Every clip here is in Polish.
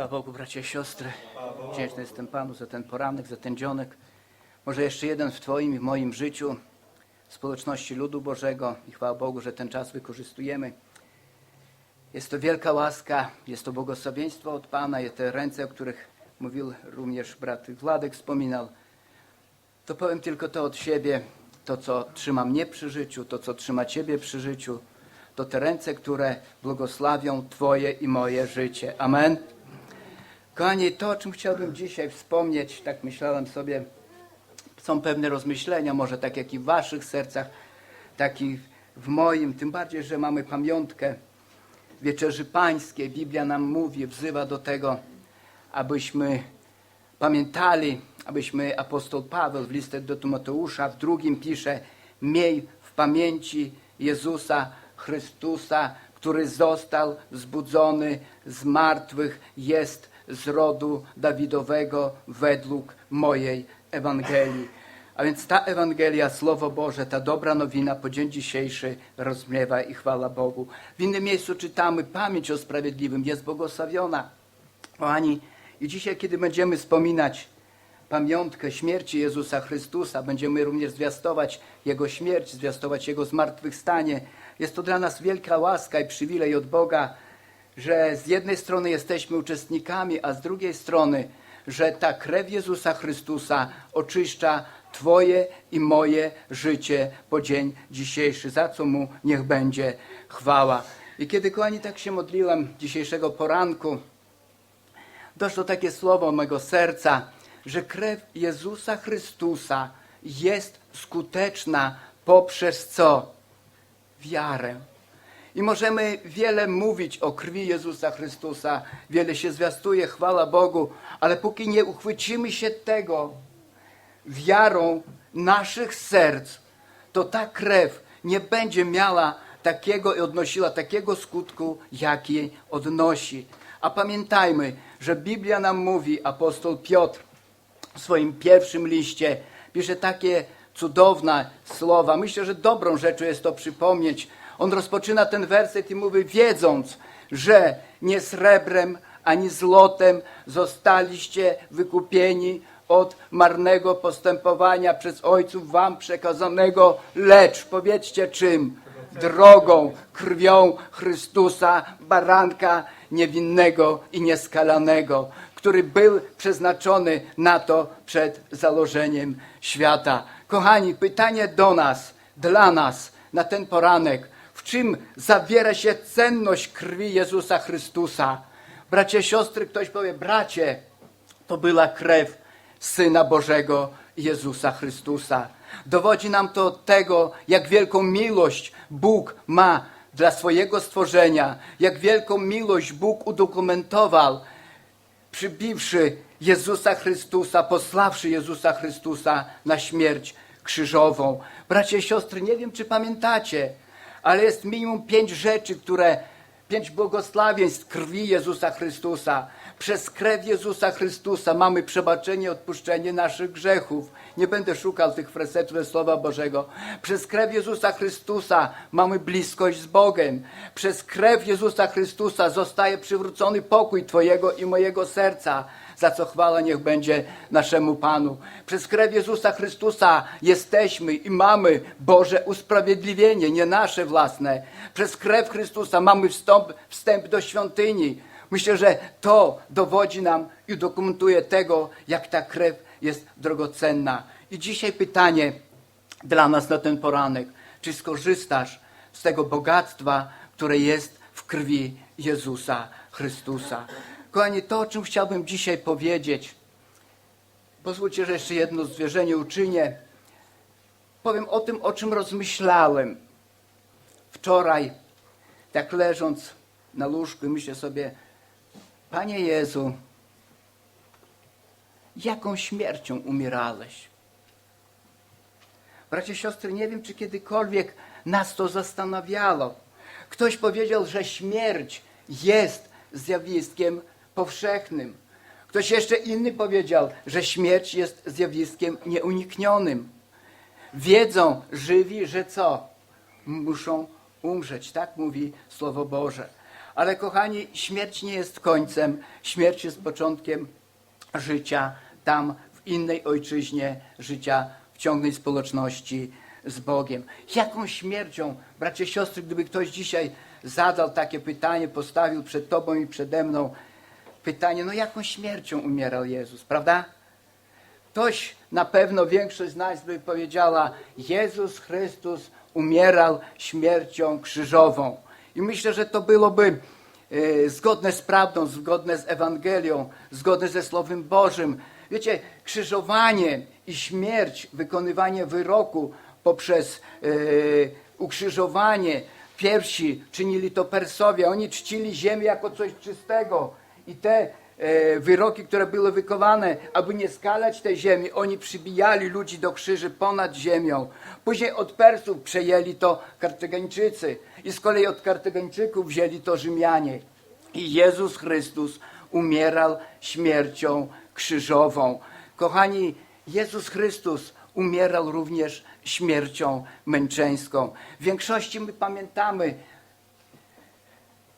Chwała Bogu, bracia i siostry. Wdzięczny jestem Panu za ten poranek, za ten dzionek. Może jeszcze jeden w Twoim i w moim życiu, społeczności ludu Bożego. I chwała Bogu, że ten czas wykorzystujemy. Jest to wielka łaska, jest to błogosławieństwo od Pana, jest te ręce, o których mówił również brat Władek, wspominał. To powiem tylko to od siebie, to co trzyma mnie przy życiu, to co trzyma Ciebie przy życiu, to te ręce, które błogosławią Twoje i moje życie. Amen. Kochani, to o czym chciałbym dzisiaj wspomnieć, tak myślałem sobie, są pewne rozmyślenia, może tak jak i w Waszych sercach, tak i w moim, tym bardziej, że mamy pamiątkę Wieczerzy Pańskiej. Biblia nam mówi, wzywa do tego, abyśmy pamiętali, abyśmy apostoł Paweł w liście do Tymoteusza w drugim pisze, miej w pamięci Jezusa Chrystusa, który został wzbudzony z martwych, jest z rodu Dawidowego według mojej Ewangelii. A więc ta Ewangelia, Słowo Boże, ta dobra nowina po dzień dzisiejszy rozmiewa i chwala Bogu. W innym miejscu czytamy, pamięć o sprawiedliwym jest błogosławiona. Kochani, i dzisiaj, kiedy będziemy wspominać pamiątkę śmierci Jezusa Chrystusa, będziemy również zwiastować Jego śmierć, zwiastować Jego zmartwychwstanie. Jest to dla nas wielka łaska i przywilej od Boga, że z jednej strony jesteśmy uczestnikami, a z drugiej strony, że ta krew Jezusa Chrystusa oczyszcza Twoje i moje życie po dzień dzisiejszy, za co Mu niech będzie chwała. I kiedy, kochani, tak się modliłem dzisiejszego poranku, doszło takie słowo mego serca, że krew Jezusa Chrystusa jest skuteczna poprzez co? Wiarę. I możemy wiele mówić o krwi Jezusa Chrystusa, wiele się zwiastuje, chwała Bogu, ale póki nie uchwycimy się tego wiarą naszych serc, to ta krew nie będzie miała takiego i odnosiła takiego skutku, jaki odnosi. A pamiętajmy, że Biblia nam mówi, apostoł Piotr w swoim pierwszym liście pisze takie cudowne słowa. Myślę, że dobrą rzeczą jest to przypomnieć. On rozpoczyna ten werset i mówi, wiedząc, że nie srebrem ani złotem zostaliście wykupieni od marnego postępowania przez ojców wam przekazanego, lecz powiedzcie czym? Drogą, krwią Chrystusa, baranka niewinnego i nieskalanego, który był przeznaczony na to przed założeniem świata. Kochani, pytanie do nas, dla nas na ten poranek, w czym zawiera się cenność krwi Jezusa Chrystusa? Bracie, siostry, ktoś powie, bracie, to była krew Syna Bożego Jezusa Chrystusa. Dowodzi nam to tego, jak wielką miłość Bóg ma dla swojego stworzenia, jak wielką miłość Bóg udokumentował, przybiwszy Jezusa Chrystusa, posławszy Jezusa Chrystusa na śmierć krzyżową. Bracie siostry, nie wiem, czy pamiętacie, ale jest minimum pięć rzeczy, które, pięć błogosławieństw krwi Jezusa Chrystusa. Przez krew Jezusa Chrystusa mamy przebaczenie, odpuszczenie naszych grzechów. Nie będę szukał tych fresetów Słowa Bożego. Przez krew Jezusa Chrystusa mamy bliskość z Bogiem. Przez krew Jezusa Chrystusa zostaje przywrócony pokój Twojego i mojego serca za co chwała niech będzie naszemu Panu. Przez krew Jezusa Chrystusa jesteśmy i mamy Boże usprawiedliwienie, nie nasze własne. Przez krew Chrystusa mamy wstęp, wstęp do świątyni. Myślę, że to dowodzi nam i dokumentuje tego, jak ta krew jest drogocenna. I dzisiaj pytanie dla nas na ten poranek. Czy skorzystasz z tego bogactwa, które jest w krwi Jezusa Chrystusa? Kochani, to o czym chciałbym dzisiaj powiedzieć, pozwólcie, że jeszcze jedno zwierzenie uczynię. Powiem o tym, o czym rozmyślałem wczoraj, tak leżąc na łóżku i myślę sobie, Panie Jezu, jaką śmiercią umierałeś? Bracie, siostry, nie wiem, czy kiedykolwiek nas to zastanawiało. Ktoś powiedział, że śmierć jest zjawiskiem powszechnym. Ktoś jeszcze inny powiedział, że śmierć jest zjawiskiem nieuniknionym. Wiedzą żywi, że co? Muszą umrzeć. Tak mówi Słowo Boże. Ale kochani, śmierć nie jest końcem, śmierć jest początkiem życia tam, w innej ojczyźnie, życia w ciągłej społeczności z Bogiem. Jaką śmiercią, bracie, siostry, gdyby ktoś dzisiaj zadał takie pytanie, postawił przed Tobą i przede mną pytanie, no jaką śmiercią umierał Jezus, prawda? Ktoś, na pewno większość z nas by powiedziała, Jezus Chrystus umierał śmiercią krzyżową. I myślę, że to byłoby e, zgodne z prawdą, zgodne z Ewangelią, zgodne ze Słowem Bożym. Wiecie, krzyżowanie i śmierć, wykonywanie wyroku poprzez e, ukrzyżowanie, pierwsi czynili to Persowie, oni czcili ziemię jako coś czystego i te e, wyroki, które były wykonane, aby nie skalać tej ziemi, oni przybijali ludzi do krzyży ponad ziemią. Później od Persów przejęli to Kartygańczycy i z kolei od Kartygańczyków wzięli to Rzymianie. I Jezus Chrystus umierał śmiercią krzyżową. Kochani, Jezus Chrystus umierał również śmiercią męczeńską. W większości my pamiętamy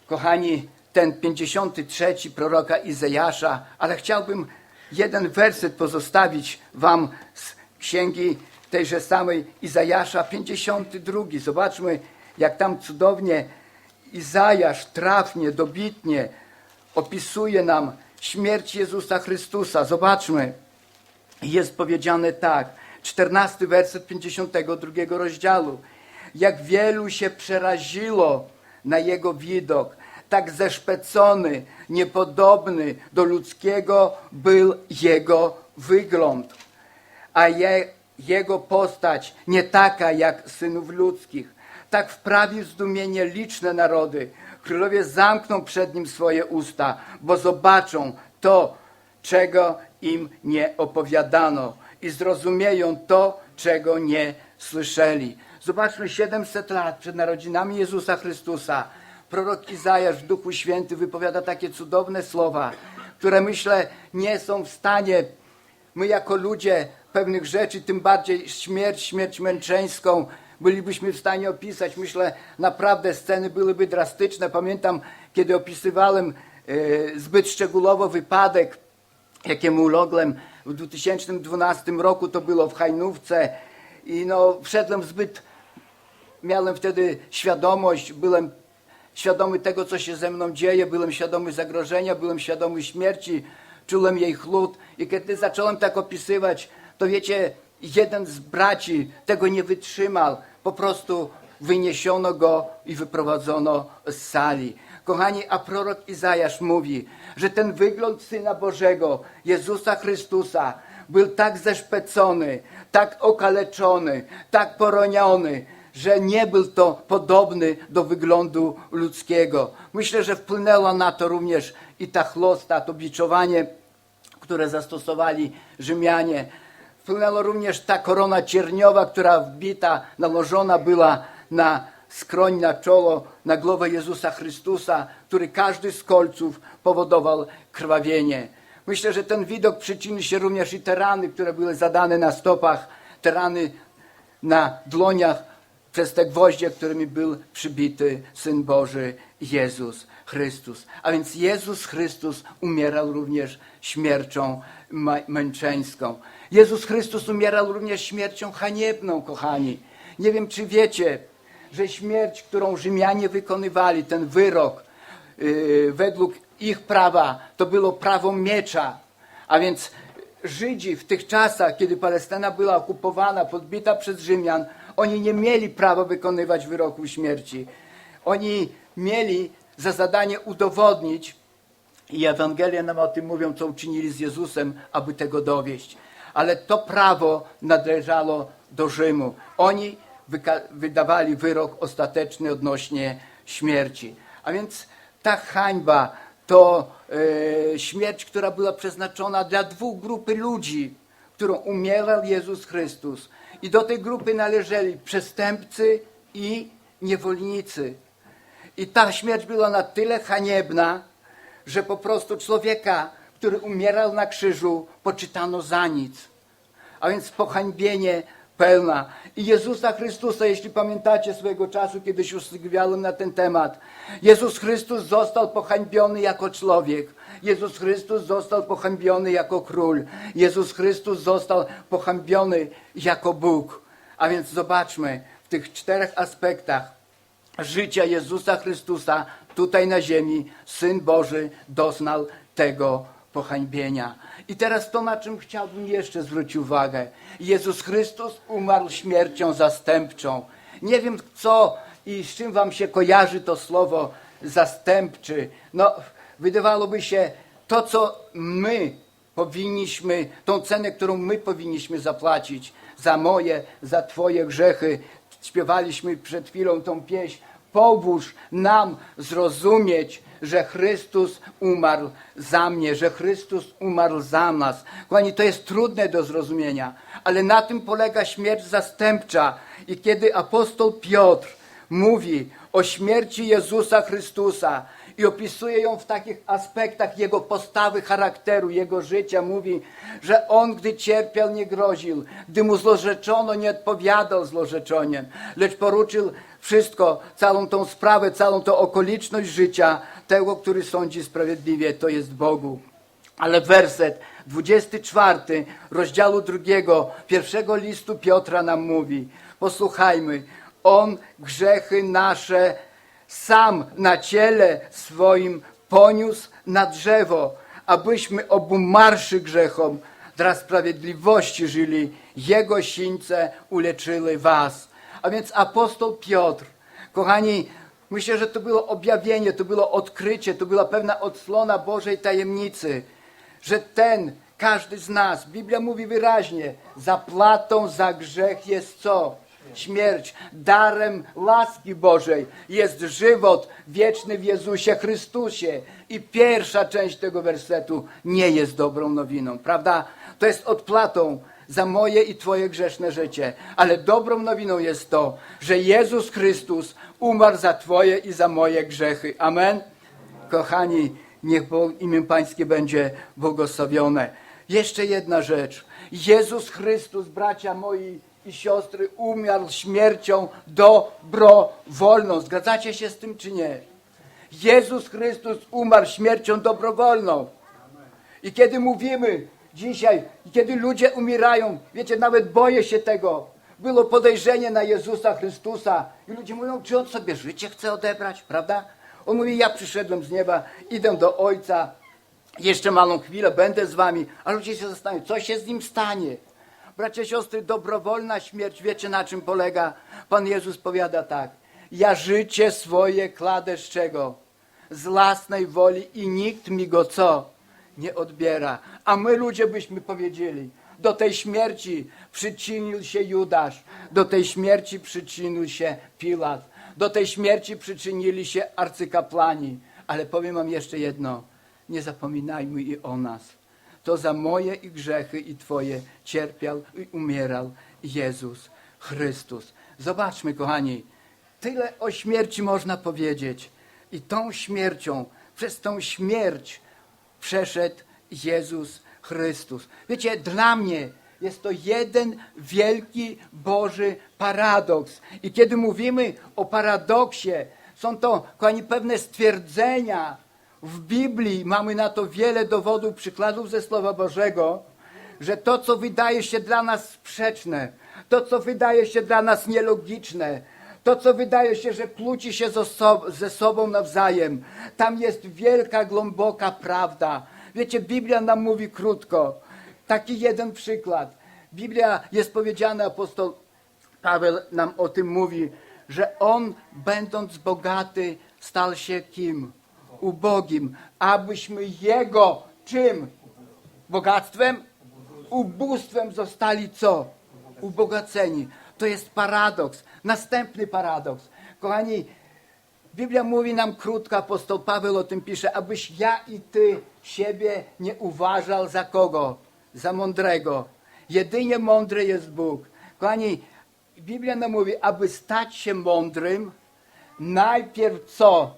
kochani, ten 53 proroka Izajasza, ale chciałbym jeden werset pozostawić wam z księgi tejże samej Izajasza, 52. Zobaczmy, jak tam cudownie Izajasz trafnie, dobitnie opisuje nam śmierć Jezusa Chrystusa. Zobaczmy, jest powiedziane tak, 14 werset 52 rozdziału. Jak wielu się przeraziło na jego widok, tak zeszpecony, niepodobny do ludzkiego był jego wygląd, a je, jego postać nie taka jak synów ludzkich. Tak wprawił zdumienie liczne narody. Królowie zamkną przed nim swoje usta, bo zobaczą to, czego im nie opowiadano i zrozumieją to, czego nie słyszeli. Zobaczmy, 700 lat przed narodzinami Jezusa Chrystusa prorok Izajasz w Duchu Święty wypowiada takie cudowne słowa, które myślę nie są w stanie, my jako ludzie pewnych rzeczy, tym bardziej śmierć, śmierć męczeńską, bylibyśmy w stanie opisać. Myślę, naprawdę sceny byłyby drastyczne. Pamiętam, kiedy opisywałem e, zbyt szczegółowo wypadek, jakiemu uległem w 2012 roku, to było w Hajnówce i no, wszedłem zbyt, miałem wtedy świadomość, byłem świadomy tego, co się ze mną dzieje, byłem świadomy zagrożenia, byłem świadomy śmierci, czułem jej chłód i kiedy zacząłem tak opisywać, to wiecie, jeden z braci tego nie wytrzymał, po prostu wyniesiono go i wyprowadzono z sali. Kochani, a prorok Izajasz mówi, że ten wygląd Syna Bożego, Jezusa Chrystusa, był tak zeszpecony, tak okaleczony, tak poroniony, że nie był to podobny do wyglądu ludzkiego. Myślę, że wpłynęła na to również i ta chlosta, to biczowanie, które zastosowali Rzymianie. Wpłynęła również ta korona cierniowa, która wbita, nałożona była na skroń, na czoło, na głowę Jezusa Chrystusa, który każdy z kolców powodował krwawienie. Myślę, że ten widok przyczynił się również i te rany, które były zadane na stopach, te rany na dłoniach przez te gwoździe, którymi był przybity Syn Boży Jezus Chrystus. A więc Jezus Chrystus umierał również śmiercią męczeńską. Jezus Chrystus umierał również śmiercią haniebną, kochani. Nie wiem, czy wiecie, że śmierć, którą Rzymianie wykonywali, ten wyrok, yy, według ich prawa, to było prawo miecza. A więc Żydzi w tych czasach, kiedy Palestyna była okupowana, podbita przez Rzymian, oni nie mieli prawa wykonywać wyroku śmierci. Oni mieli za zadanie udowodnić, i Ewangelie nam o tym mówią, co uczynili z Jezusem, aby tego dowieść. Ale to prawo należało do Rzymu. Oni wydawali wyrok ostateczny odnośnie śmierci. A więc ta hańba to e, śmierć, która była przeznaczona dla dwóch grupy ludzi, którą umierał Jezus Chrystus. I do tej grupy należeli przestępcy i niewolnicy. I ta śmierć była na tyle haniebna, że po prostu człowieka, który umierał na krzyżu, poczytano za nic. A więc pohańbienie pełna. I Jezusa Chrystusa, jeśli pamiętacie swojego czasu, kiedyś usługiwałem na ten temat, Jezus Chrystus został pohańbiony jako człowiek. Jezus Chrystus został pohańbiony jako król. Jezus Chrystus został pohańbiony jako Bóg. A więc zobaczmy w tych czterech aspektach życia Jezusa Chrystusa tutaj na ziemi, Syn Boży doznał tego pohańbienia. I teraz to, na czym chciałbym jeszcze zwrócić uwagę. Jezus Chrystus umarł śmiercią zastępczą. Nie wiem co i z czym wam się kojarzy to słowo zastępczy. No, wydawałoby się to, co my powinniśmy, tą cenę, którą my powinniśmy zapłacić za moje, za Twoje grzechy. Śpiewaliśmy przed chwilą tą pieśń. Pomóż nam zrozumieć, że Chrystus umarł za mnie, że Chrystus umarł za nas. Kochani, to jest trudne do zrozumienia, ale na tym polega śmierć zastępcza. I kiedy apostoł Piotr mówi o śmierci Jezusa Chrystusa i opisuje ją w takich aspektach Jego postawy, charakteru, Jego życia. Mówi, że On, gdy cierpiał, nie groził, gdy Mu zlorzeczono, nie odpowiadał zlorzeczeniem, lecz poruczył wszystko, całą tą sprawę, całą tą okoliczność życia tego, który sądzi sprawiedliwie, to jest Bogu. Ale werset 24 rozdziału drugiego, pierwszego listu Piotra nam mówi, posłuchajmy, On grzechy nasze sam na ciele swoim poniósł na drzewo, abyśmy obumarszy grzechom, dla sprawiedliwości żyli, Jego sińce uleczyły was. A więc apostoł Piotr, kochani, myślę, że to było objawienie, to było odkrycie, to była pewna odsłona Bożej tajemnicy, że ten, każdy z nas, Biblia mówi wyraźnie, zapłatą za grzech jest co? Śmierć. Darem łaski Bożej jest żywot wieczny w Jezusie Chrystusie. I pierwsza część tego wersetu nie jest dobrą nowiną, prawda? To jest odpłatą za moje i Twoje grzeszne życie. Ale dobrą nowiną jest to, że Jezus Chrystus umarł za Twoje i za moje grzechy. Amen? Kochani, niech imię Pańskie będzie błogosławione. Jeszcze jedna rzecz. Jezus Chrystus, bracia moi i siostry, umarł śmiercią dobrowolną. Zgadzacie się z tym czy nie? Jezus Chrystus umarł śmiercią dobrowolną. I kiedy mówimy dzisiaj, kiedy ludzie umierają, wiecie, nawet boję się tego. Było podejrzenie na Jezusa Chrystusa i ludzie mówią, czy on sobie życie chce odebrać, prawda? On mówi, ja przyszedłem z nieba, idę do Ojca, jeszcze malą chwilę będę z wami, a ludzie się zastanawiają, co się z nim stanie. Bracia, siostry, dobrowolna śmierć, wiecie na czym polega? Pan Jezus powiada tak, ja życie swoje kladę z czego? Z własnej woli i nikt mi go co? Nie odbiera. A my ludzie byśmy powiedzieli, do tej śmierci przyczynił się Judasz, do tej śmierci przyczynił się Pilat, do tej śmierci przyczynili się arcykapłani. Ale powiem wam jeszcze jedno, nie zapominajmy i o nas. To za moje i grzechy i Twoje cierpiał i umierał Jezus Chrystus. Zobaczmy, kochani, tyle o śmierci można powiedzieć. I tą śmiercią, przez tą śmierć przeszedł Jezus Chrystus. Wiecie, dla mnie jest to jeden wielki Boży paradoks. I kiedy mówimy o paradoksie, są to, kochani, pewne stwierdzenia w Biblii. Mamy na to wiele dowodów, przykładów ze Słowa Bożego, że to, co wydaje się dla nas sprzeczne, to, co wydaje się dla nas nielogiczne, to, co wydaje się, że kłóci się ze sobą, nawzajem, tam jest wielka, głęboka prawda. Wiecie, Biblia nam mówi krótko. Taki jeden przykład. Biblia jest powiedziana, apostoł Paweł nam o tym mówi, że on, będąc bogaty, stał się kim? Ubogim, abyśmy jego czym? Bogactwem? Ubóstwem zostali co? Ubogaceni. To jest paradoks. Następny paradoks. Kochani, Biblia mówi nam krótko, apostoł Paweł o tym pisze, abyś ja i ty siebie nie uważał za kogo? Za mądrego. Jedynie mądry jest Bóg. Kochani, Biblia nam mówi, aby stać się mądrym, najpierw co?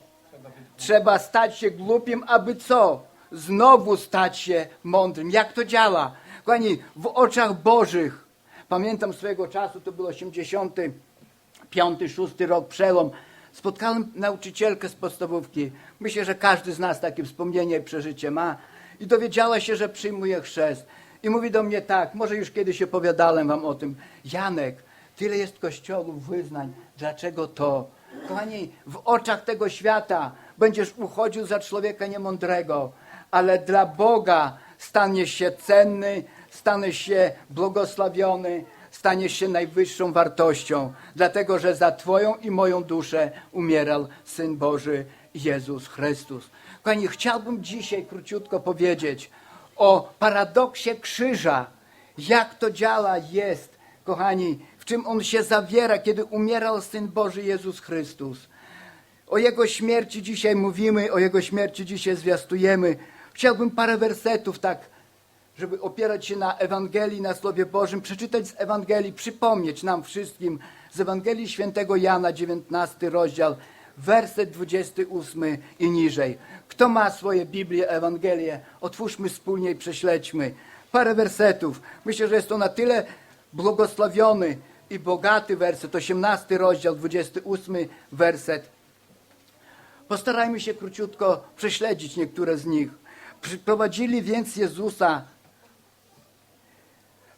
Trzeba stać się głupim, aby co? Znowu stać się mądrym. Jak to działa? Kochani, w oczach Bożych Pamiętam swojego czasu, to był 85, 6 rok, przełom. Spotkałem nauczycielkę z podstawówki. Myślę, że każdy z nas takie wspomnienie i przeżycie ma. I dowiedziała się, że przyjmuje chrzest. I mówi do mnie tak, może już kiedyś opowiadałem wam o tym. Janek, tyle jest kościołów, wyznań. Dlaczego to? Kochani, w oczach tego świata będziesz uchodził za człowieka niemądrego, ale dla Boga staniesz się cenny, staniesz się błogosławiony, staniesz się najwyższą wartością, dlatego że za Twoją i moją duszę umierał Syn Boży Jezus Chrystus. Kochani, chciałbym dzisiaj króciutko powiedzieć o paradoksie krzyża, jak to działa, jest, kochani, w czym on się zawiera, kiedy umierał Syn Boży Jezus Chrystus. O Jego śmierci dzisiaj mówimy, o Jego śmierci dzisiaj zwiastujemy. Chciałbym parę wersetów tak, żeby opierać się na Ewangelii, na Słowie Bożym, przeczytać z Ewangelii, przypomnieć nam wszystkim z Ewangelii Świętego Jana, 19 rozdział, werset 28 i niżej. Kto ma swoje Biblię, Ewangelię, otwórzmy wspólnie i prześledźmy. Parę wersetów. Myślę, że jest to na tyle błogosławiony i bogaty werset, 18 rozdział, 28 werset. Postarajmy się króciutko prześledzić niektóre z nich. Przyprowadzili więc Jezusa,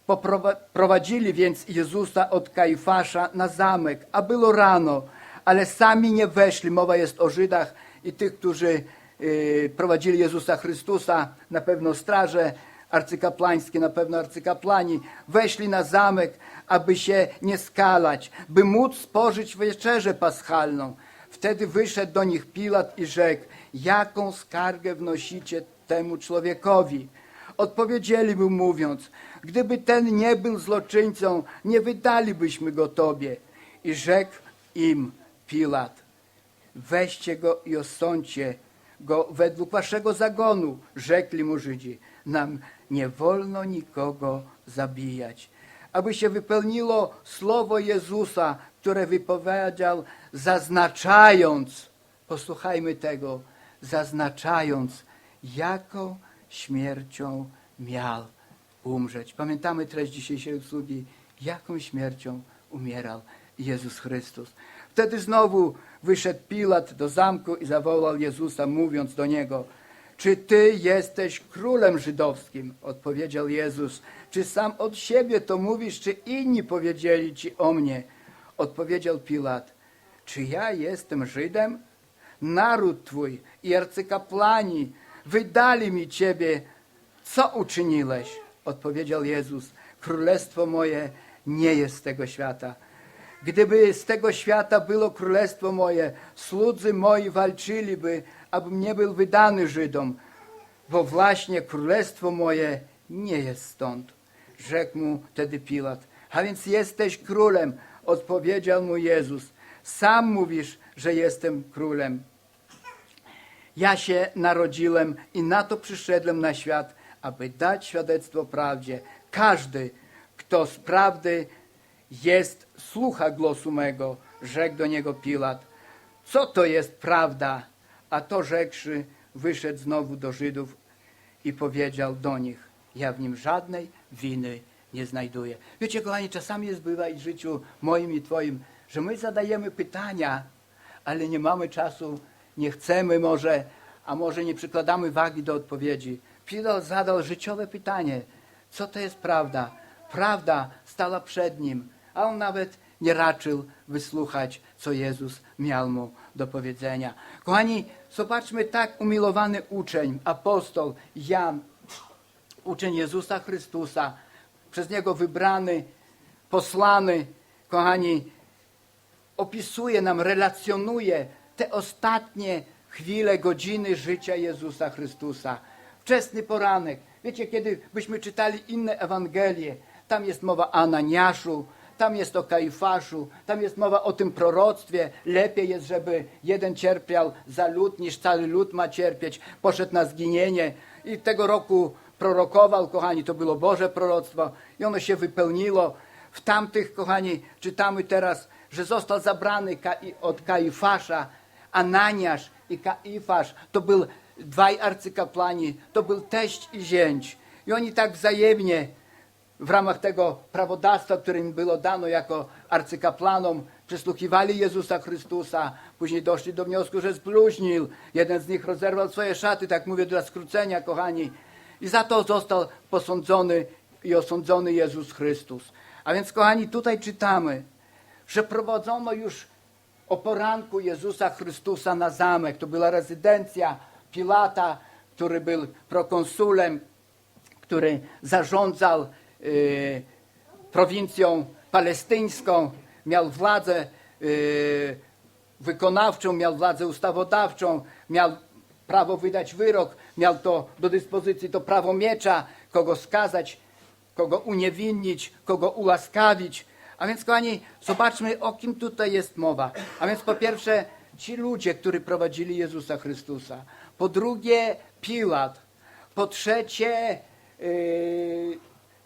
poprowa- prowadzili więc Jezusa od Kajfasza na zamek, a było rano, ale sami nie weszli. Mowa jest o Żydach i tych, którzy y, prowadzili Jezusa Chrystusa, na pewno straże arcykaplańskie, na pewno arcykaplani, weszli na zamek, aby się nie skalać, by móc spożyć wieczerzę paschalną. Wtedy wyszedł do nich Pilat i rzekł, jaką skargę wnosicie temu człowiekowi? Odpowiedzieli mu mówiąc, gdyby ten nie był zloczyńcą, nie wydalibyśmy go tobie. I rzekł im Pilat, weźcie go i osądźcie go według waszego zagonu. Rzekli mu Żydzi, nam nie wolno nikogo zabijać. Aby się wypełniło słowo Jezusa, które wypowiedział, zaznaczając, posłuchajmy tego, zaznaczając, jaką śmiercią miał umrzeć. Pamiętamy treść dzisiejszej usługi, jaką śmiercią umierał Jezus Chrystus. Wtedy znowu wyszedł Pilat do zamku i zawołał Jezusa, mówiąc do niego, czy ty jesteś królem żydowskim? Odpowiedział Jezus. Czy sam od siebie to mówisz, czy inni powiedzieli ci o mnie? Odpowiedział Pilat. Czy ja jestem Żydem? Naród twój i arcykapłani wydali mi ciebie. Co uczyniłeś? Odpowiedział Jezus. Królestwo moje nie jest z tego świata. Gdyby z tego świata było królestwo moje, słudzy moi walczyliby, abym nie był wydany Żydom, bo właśnie królestwo moje nie jest stąd. Rzekł mu wtedy Pilat. A więc jesteś królem, odpowiedział mu Jezus. Sam mówisz, że jestem królem. Ja się narodziłem i na to przyszedłem na świat, aby dać świadectwo prawdzie. Każdy, kto z prawdy jest, słucha głosu mego, rzekł do niego Pilat. Co to jest prawda? A to rzekłszy, wyszedł znowu do Żydów i powiedział do nich, ja w nim żadnej winy nie znajduję. Wiecie, kochani, czasami jest bywa w życiu moim i twoim, że my zadajemy pytania, ale nie mamy czasu, nie chcemy może, a może nie przykładamy wagi do odpowiedzi. Pilat zadał życiowe pytanie, co to jest prawda? Prawda stała przed nim, a on nawet nie raczył wysłuchać, co Jezus miał mu do powiedzenia. Kochani, zobaczmy tak umilowany uczeń, apostoł Jan, uczeń Jezusa Chrystusa, przez Niego wybrany, posłany, kochani, opisuje nam, relacjonuje te ostatnie chwile, godziny życia Jezusa Chrystusa. Wczesny poranek. Wiecie, kiedy byśmy czytali inne Ewangelie, tam jest mowa o Ananiaszu, tam jest o Kaifaszu, tam jest mowa o tym proroctwie. Lepiej jest, żeby jeden cierpiał za lud, niż cały lud ma cierpieć. Poszedł na zginienie i tego roku prorokował, kochani, to było Boże proroctwo i ono się wypełniło. W tamtych, kochani, czytamy teraz, że został zabrany od Kaifasza, Ananiasz i Kaifasz. To był dwaj arcykapłani, to był teść i zięć. I oni tak wzajemnie w ramach tego prawodawstwa, które im było dano jako arcykaplanom, przysłuchiwali Jezusa Chrystusa, później doszli do wniosku, że zbluźnił. Jeden z nich rozerwał swoje szaty, tak mówię dla skrócenia, kochani. I za to został posądzony i osądzony Jezus Chrystus. A więc, kochani, tutaj czytamy, że prowadzono już o poranku Jezusa Chrystusa na zamek. To była rezydencja Pilata, który był prokonsulem, który zarządzał y, prowincją palestyńską, miał władzę y, wykonawczą, miał władzę ustawodawczą, miał prawo wydać wyrok, miał to do dyspozycji to prawo miecza, kogo skazać, kogo uniewinnić, kogo ułaskawić. A więc, kochani, zobaczmy, o kim tutaj jest mowa. A więc, po pierwsze, ci ludzie, którzy prowadzili Jezusa Chrystusa. Po drugie, Piłat. Po trzecie, yy,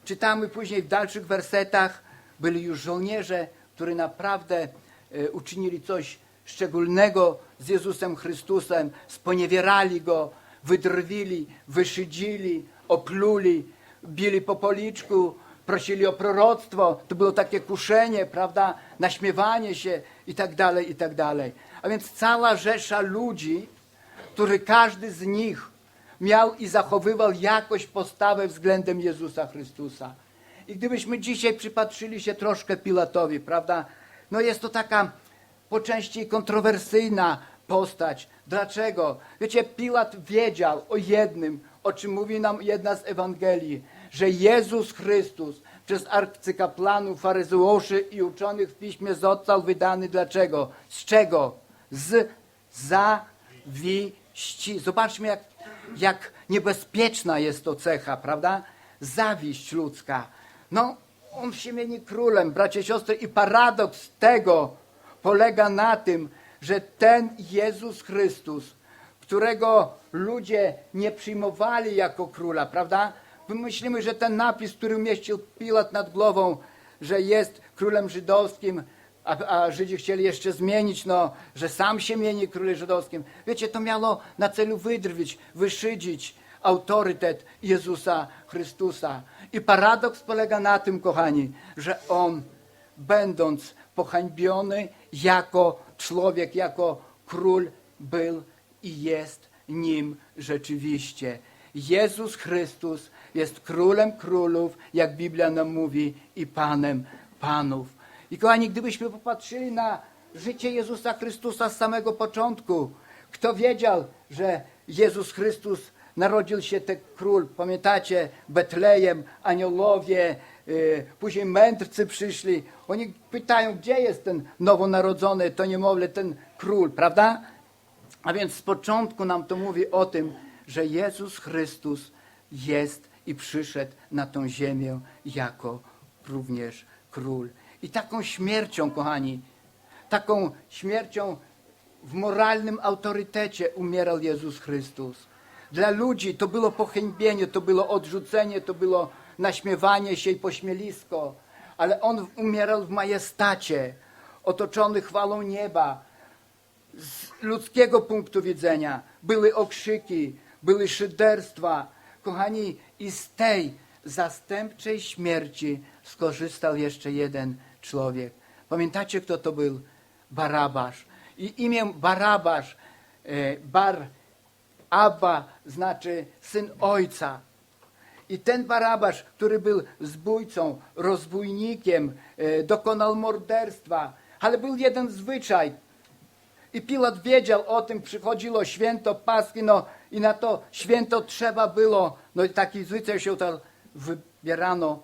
czytamy później w dalszych wersetach, byli już żołnierze, którzy naprawdę yy, uczynili coś szczególnego z Jezusem Chrystusem, sponiewierali Go, wydrwili, wyszydzili, opluli, bili po policzku, prosili o proroctwo. To było takie kuszenie, prawda, naśmiewanie się i tak dalej, i tak dalej. A więc cała rzesza ludzi, który każdy z nich miał i zachowywał jakoś postawę względem Jezusa Chrystusa. I gdybyśmy dzisiaj przypatrzyli się troszkę Pilatowi, prawda? No jest to taka po części kontrowersyjna postać. Dlaczego? Wiecie, Pilat wiedział o jednym, o czym mówi nam jedna z Ewangelii, że Jezus Chrystus przez arcykaplanów, faryzeuszy i uczonych w piśmie został wydany dlaczego? Z czego? Z zawiści. Zobaczmy, jak, jak niebezpieczna jest to cecha, prawda? Zawiść ludzka. No, on się mieni królem, bracie, siostry, i paradoks tego polega na tym, że ten Jezus Chrystus, którego ludzie nie przyjmowali jako króla, prawda? My myślimy, że ten napis, który umieścił Pilat nad głową, że jest królem żydowskim, a, a Żydzi chcieli jeszcze zmienić, no, że sam się mieni królem żydowskim. Wiecie, to miało na celu wydrwić, wyszydzić autorytet Jezusa Chrystusa. I paradoks polega na tym, kochani, że on, będąc pohańbiony jako człowiek, jako król, był i jest nim rzeczywiście. Jezus Chrystus jest królem królów, jak Biblia nam mówi, i panem panów. I kochani, gdybyśmy popatrzyli na życie Jezusa Chrystusa z samego początku, kto wiedział, że Jezus Chrystus narodził się ten król, pamiętacie, Betlejem, aniołowie, yy, później mędrcy przyszli, oni pytają, gdzie jest ten nowonarodzony, to niemowlę, ten król, prawda? A więc z początku nam to mówi o tym, że Jezus Chrystus jest i przyszedł na tą ziemię jako również król. I taką śmiercią, kochani, taką śmiercią w moralnym autorytecie umierał Jezus Chrystus. Dla ludzi to było pochębienie, to było odrzucenie, to było naśmiewanie się i pośmielisko, ale On umierał w majestacie, otoczony chwałą nieba, z ludzkiego punktu widzenia były okrzyki, były szyderstwa. Kochani, i z tej zastępczej śmierci skorzystał jeszcze jeden człowiek. Pamiętacie, kto to był? Barabasz. I imię Barabasz, e, Bar Abba znaczy syn ojca. I ten Barabasz, który był zbójcą, rozbójnikiem, e, dokonał morderstwa, ale był jeden zwyczaj, i Pilat wiedział o tym, przychodziło święto Paski, no i na to święto trzeba było, no i taki zwyczaj się to wybierano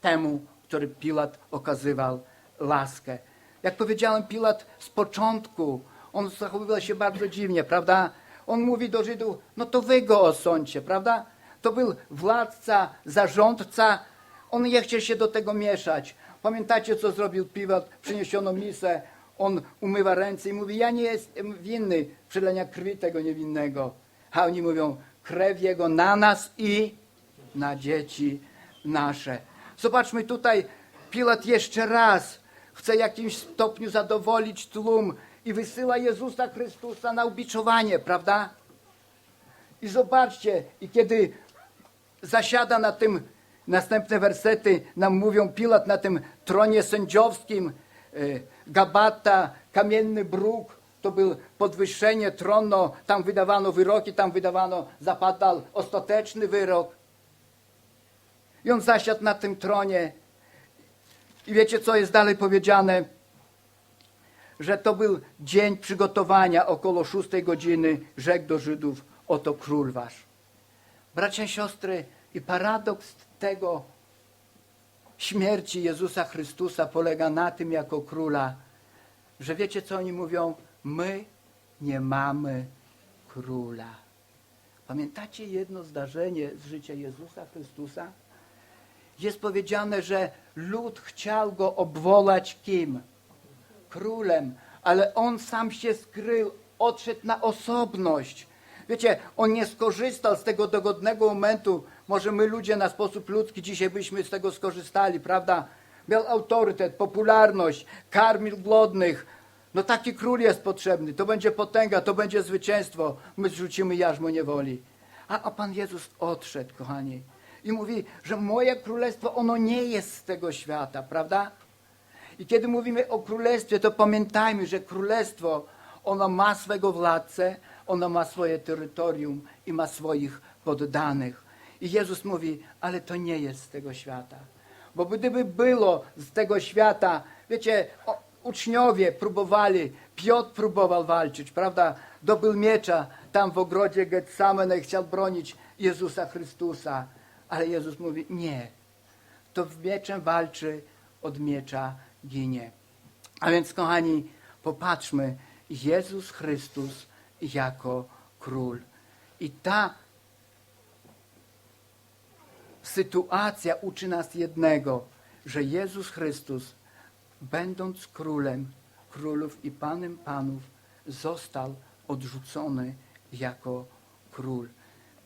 temu, który Pilat okazywał laskę. Jak powiedziałem, Pilat z początku, on zachowywał się bardzo dziwnie, prawda? On mówi do Żydów, no to wy go osądźcie, prawda? To był władca, zarządca, on nie chciał się do tego mieszać. Pamiętacie, co zrobił Pilat? Przyniesiono misę, on umywa ręce i mówi, ja nie jestem winny przelenia krwi tego niewinnego. A oni mówią, krew jego na nas i na dzieci nasze. Zobaczmy tutaj, Pilat jeszcze raz chce w jakimś stopniu zadowolić tłum i wysyła Jezusa Chrystusa na ubiczowanie, prawda? I zobaczcie, i kiedy zasiada na tym Następne wersety nam mówią, Pilat na tym tronie sędziowskim, e, Gabata, kamienny bruk, to był podwyższenie trono, tam wydawano wyroki, tam wydawano, zapadał ostateczny wyrok. I on zasiadł na tym tronie. I wiecie, co jest dalej powiedziane? Że to był dzień przygotowania, około szóstej godziny, rzekł do Żydów, oto król wasz. Bracia i siostry, i paradoks tego śmierci Jezusa Chrystusa polega na tym jako króla, że wiecie co oni mówią? My nie mamy króla. Pamiętacie jedno zdarzenie z życia Jezusa Chrystusa? Jest powiedziane, że lud chciał go obwolać kim? Królem, ale on sam się skrył, odszedł na osobność. Wiecie, on nie skorzystał z tego dogodnego momentu. Może my ludzie na sposób ludzki dzisiaj byśmy z tego skorzystali, prawda? Miał autorytet, popularność, karmił głodnych. No taki król jest potrzebny. To będzie potęga, to będzie zwycięstwo. My zrzucimy jarzmo niewoli. A, a Pan Jezus odszedł, kochani. I mówi, że moje królestwo, ono nie jest z tego świata, prawda? I kiedy mówimy o królestwie, to pamiętajmy, że królestwo, ono ma swego władcę, ono ma swoje terytorium i ma swoich poddanych. I Jezus mówi, ale to nie jest z tego świata. Bo gdyby było z tego świata, wiecie, o, uczniowie próbowali, Piotr próbował walczyć, prawda? Dobył miecza tam w ogrodzie Getsamene, chciał bronić Jezusa Chrystusa. Ale Jezus mówi, nie, to w mieczem walczy, od miecza ginie. A więc, kochani, popatrzmy, Jezus Chrystus jako król. I ta sytuacja uczy nas jednego, że Jezus Chrystus, będąc królem królów i panem panów, został odrzucony jako król.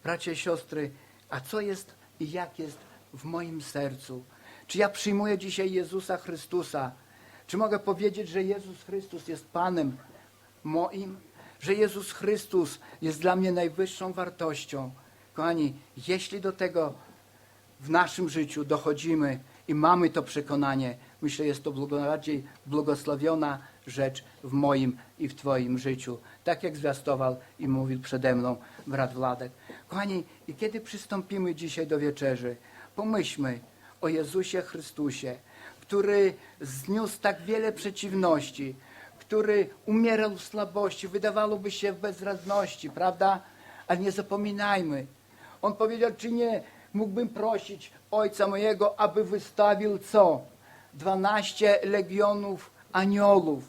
Bracia i siostry, a co jest i jak jest w moim sercu? Czy ja przyjmuję dzisiaj Jezusa Chrystusa? Czy mogę powiedzieć, że Jezus Chrystus jest Panem moim? Że Jezus Chrystus jest dla mnie najwyższą wartością? Kochani, jeśli do tego w naszym życiu dochodzimy i mamy to przekonanie, myślę, jest to bardziej błogosławiona rzecz w moim i w Twoim życiu. Tak jak zwiastował i mówił przede mną brat Wladek. Kochani, i kiedy przystąpimy dzisiaj do wieczerzy, pomyślmy o Jezusie Chrystusie, który zniósł tak wiele przeciwności, który umierał w słabości, wydawałoby się w bezradności, prawda? Ale nie zapominajmy, on powiedział, czy nie mógłbym prosić Ojca mojego, aby wystawił co? 12 legionów aniołów.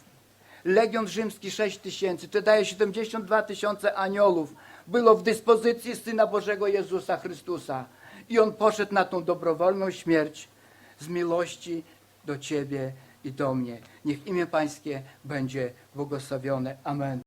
Legion rzymski 6 tysięcy, to daje 72 tysiące aniołów. Było w dyspozycji Syna Bożego Jezusa Chrystusa. I On poszedł na tą dobrowolną śmierć z miłości do Ciebie i do mnie. Niech imię Pańskie będzie błogosławione. Amen.